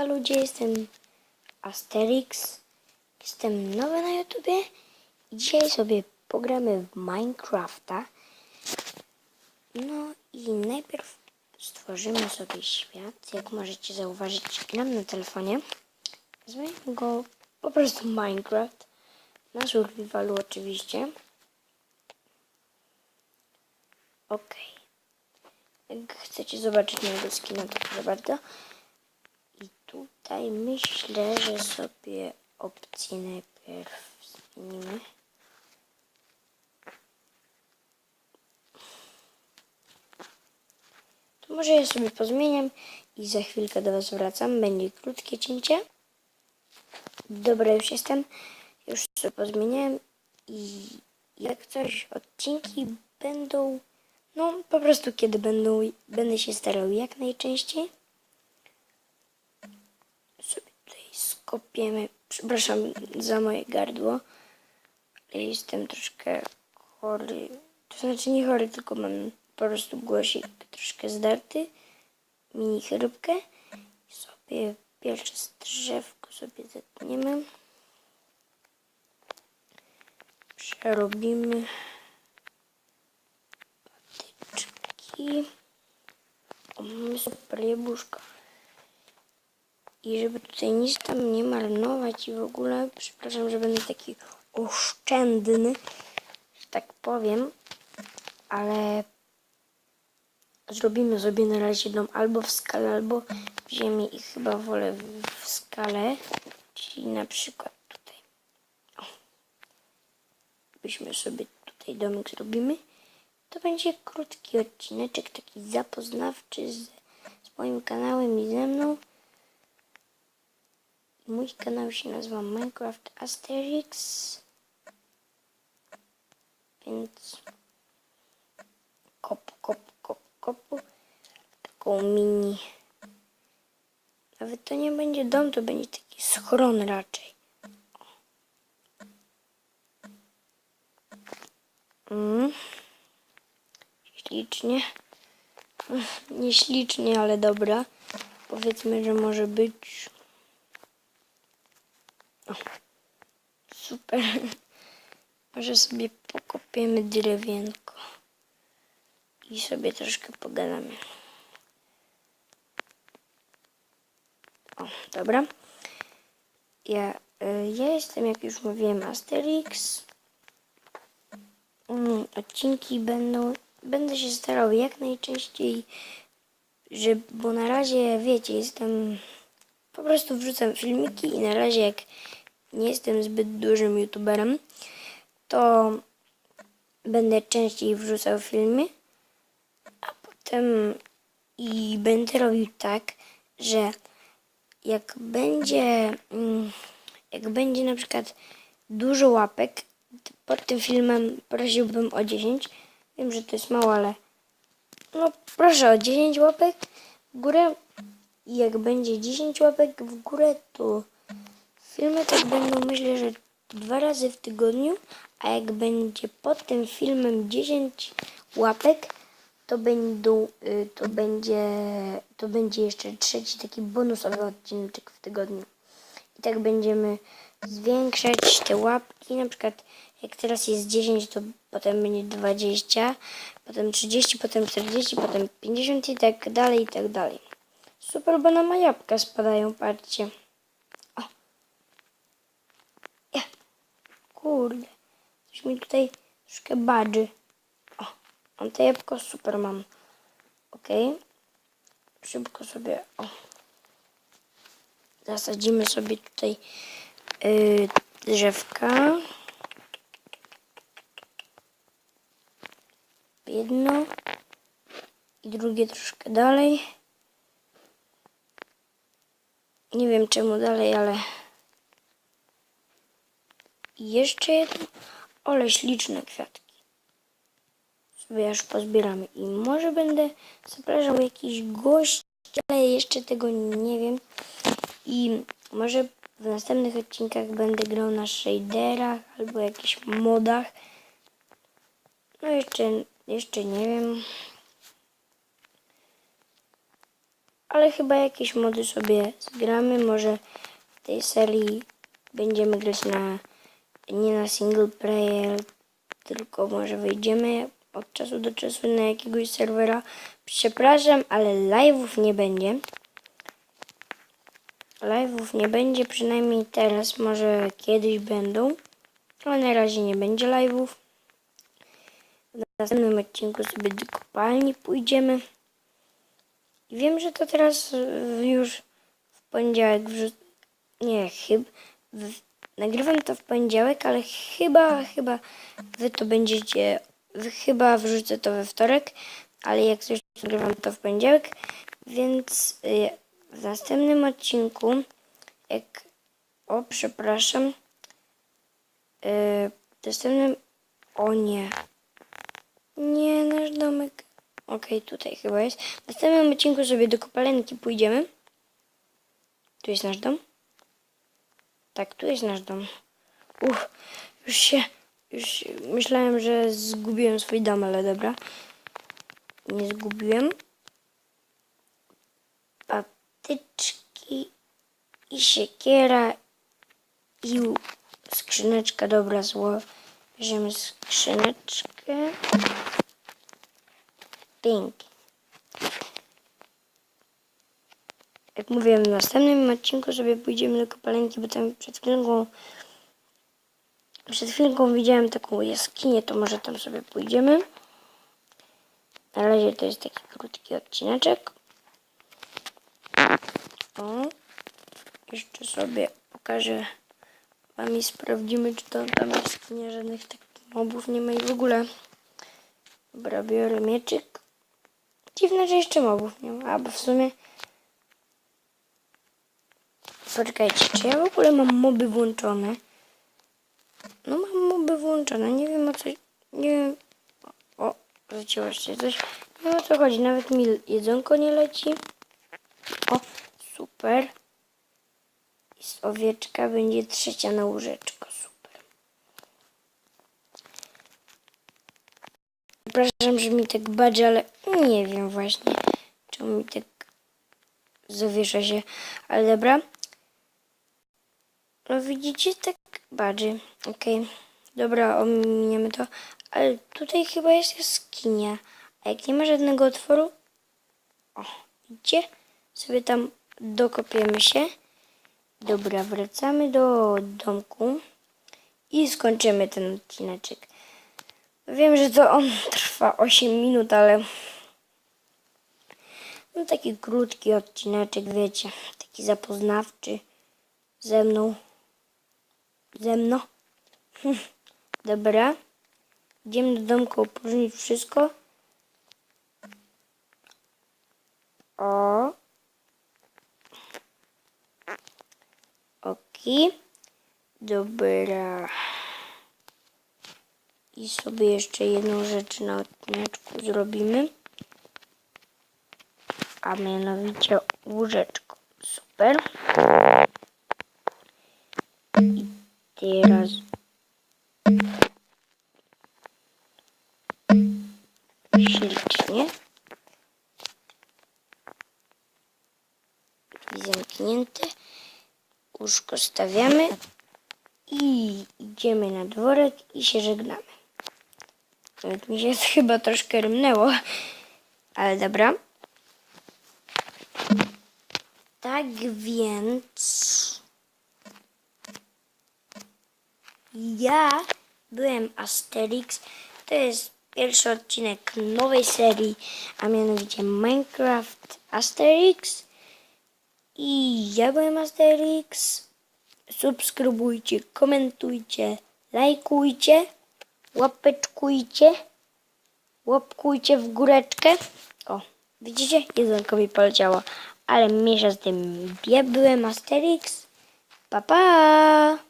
Siemanka ludzie, jestem Asterix. Jestem nowy na YouTubie i dzisiaj sobie pogramy w Minecrafta. No i najpierw stworzymy sobie świat. Jak możecie zauważyć, gram na telefonie. Nazwijmy go po prostu Minecraft. Na survivalu oczywiście. Okej. Jak chcecie zobaczyć mojego skina, to proszę bardzo. Tutaj myślę, że sobie opcję najpierw zmienimy. To może ja sobie pozmieniam i za chwilkę do Was wracam. Będzie krótkie cięcie. Dobra, już jestem. Już sobie pozmieniałem i jak coś odcinki będą, no po prostu kiedy będą, będę się starał jak najczęściej sobie tutaj skopiemy. Przepraszam za moje gardło, jestem troszkę chory. To znaczy nie chory, tylko mam po prostu głosik troszkę zdarty. Mini chrypkę. I sobie pierwsze drzewko sobie zetniemy. Przerobimy patyczki. O, mamy super jabłuszka. I żeby tutaj nic tam nie marnować i w ogóle, przepraszam, że będę taki oszczędny, że tak powiem, ale zrobimy sobie na razie dom albo w skale, albo w ziemi i chyba wolę w, skale, czyli na przykład tutaj. O. Byśmy sobie tutaj domek zrobimy. To będzie krótki odcineczek, taki zapoznawczy z, z moim kanałem i ze mną. Mój kanał się nazywa Minecraft Asterix. Więc kop, kop, kop, kopu. Taką mini. Nawet to nie będzie dom, to będzie taki schron raczej. Mm. Ślicznie. Nieślicznie, ale dobra. Powiedzmy, że może być o, super. Może sobie pokopiemy drewienko. I sobie troszkę pogadamy. O, dobra. Ja, y, ja jestem, jak już mówiłem, Asterix. Mm, odcinki będą... Będę się starał jak najczęściej, że, bo na razie, wiecie, jestem... Po prostu wrzucam filmiki i na razie jak nie jestem zbyt dużym youtuberem, to będę częściej wrzucał filmy, a potem i będę robił tak, że jak będzie, mm, jak będzie na przykład dużo łapek, pod tym filmem prosiłbym o 10. Wiem, że to jest mało, ale no proszę o 10 łapek w górę. I jak będzie 10 łapek w górę, to Filmy tak będą myślę, że dwa razy w tygodniu, a jak będzie pod tym filmem 10 łapek, to będą, y, to będzie, to będzie jeszcze trzeci taki bonusowy odcinek w tygodniu. I tak będziemy zwiększać te łapki, na przykład jak teraz jest 10, to potem będzie 20, potem 30, potem 40, potem 50 i tak dalej, i tak dalej. Super, bo na jabłka spadają, patrzcie. Kurde. Coś mi tutaj troszkę badży. O, mam te jabłko, super mam. Ok. Szybko sobie, o. Zasadzimy sobie tutaj yy, drzewka. Jedno. I drugie troszkę dalej. Nie wiem czemu dalej, ale i jeszcze jedno. Ole śliczne kwiatki. Sobie aż pozbieramy. I może będę zapraszał jakiś gość, ale jeszcze tego nie wiem. I może w następnych odcinkach będę grał na shaderach albo jakichś modach. No jeszcze, jeszcze nie wiem. ale chyba jakieś mody sobie zgramy. Może w tej serii będziemy grać na nie na single player, tylko może wyjdziemy od czasu do czasu na jakiegoś serwera. Przepraszam, ale live'ów nie będzie. Live'ów nie będzie, przynajmniej teraz, może kiedyś będą, ale na razie nie będzie live'ów. W następnym odcinku sobie do kopalni pójdziemy. I wiem, że to teraz już w poniedziałek wrzu... Nie, chyba... Nagrywam to w poniedziałek, ale chyba, chyba wy to będziecie... Chyba wrzucę to we wtorek, ale jak coś nagrywam to w poniedziałek, więc y, w następnym odcinku, jak... O, przepraszam. Yy, w następnym... O nie. Nie, nasz domek. Okej, tutaj chyba jest. W następnym odcinku sobie do kopalenki pójdziemy. Tu jest nasz dom? Tak, tu jest nasz dom. Uff, już się, już się, myślałem, że zgubiłem swój dom, ale dobra. Nie zgubiłem. Patyczki i siekiera i skrzyneczka, dobra, zło. Bierzemy skrzyneczkę. Pięknie. Jak mówiłem, w następnym odcinku sobie pójdziemy do kopalenki, bo tam przed chwilką przed chwilką widziałem taką jaskinię, to może tam sobie pójdziemy. Na razie to jest taki krótki odcineczek. O, jeszcze sobie pokażę wam i sprawdzimy, czy to tam jaskinia żadnych takich mobów nie ma i w ogóle. Dobra, biorę mieczyk. Dziwne, że jeszcze mobów nie ma, a bo w sumie... Poczekajcie, czy ja w ogóle mam moby włączone? No mam moby włączone, nie wiem o co... Nie wiem... O, zacięło się coś. Nie wiem o co chodzi, nawet mi jedzonko nie leci. O, super. Jest owieczka, będzie trzecia na łóżeczko, super. Przepraszam, że mi tak badże, ale nie wiem właśnie, czemu mi tak zawiesza się. Ale dobra. No widzicie, tak badży. Okej. Dobra, ominiemy to. Ale tutaj chyba jest jaskinia. A jak nie ma żadnego otworu... O, widzicie? Sobie tam dokopiemy się. Dobra, wracamy do domku. I skończymy ten odcineczek. Wiem, że to on trwa 8 minut, ale no taki krótki odcineczek, wiecie, taki zapoznawczy ze mną. Ze mną. Dobra. Idziemy do domku opróżnić wszystko. O. Oki. Dobra. I sobie jeszcze jedną rzecz na odcineczku zrobimy. A mianowicie łóżeczko. Super. I teraz ślicznie. Zamknięte. Łóżko stawiamy i idziemy na dworek i się żegnamy. Nawet mi się chyba troszkę rymnęło, ale dobra. Tak więc ja byłem Asterix. To jest pierwszy odcinek nowej serii, a mianowicie Minecraft Asterix. I ja byłem Asterix. Subskrybujcie, komentujcie, lajkujcie, łapeczkujcie, łapkujcie w góreczkę. O, widzicie? Jedzonko mi poleciało. Ale mniejsza z tym. Ja byłem Asterix. Pa, pa!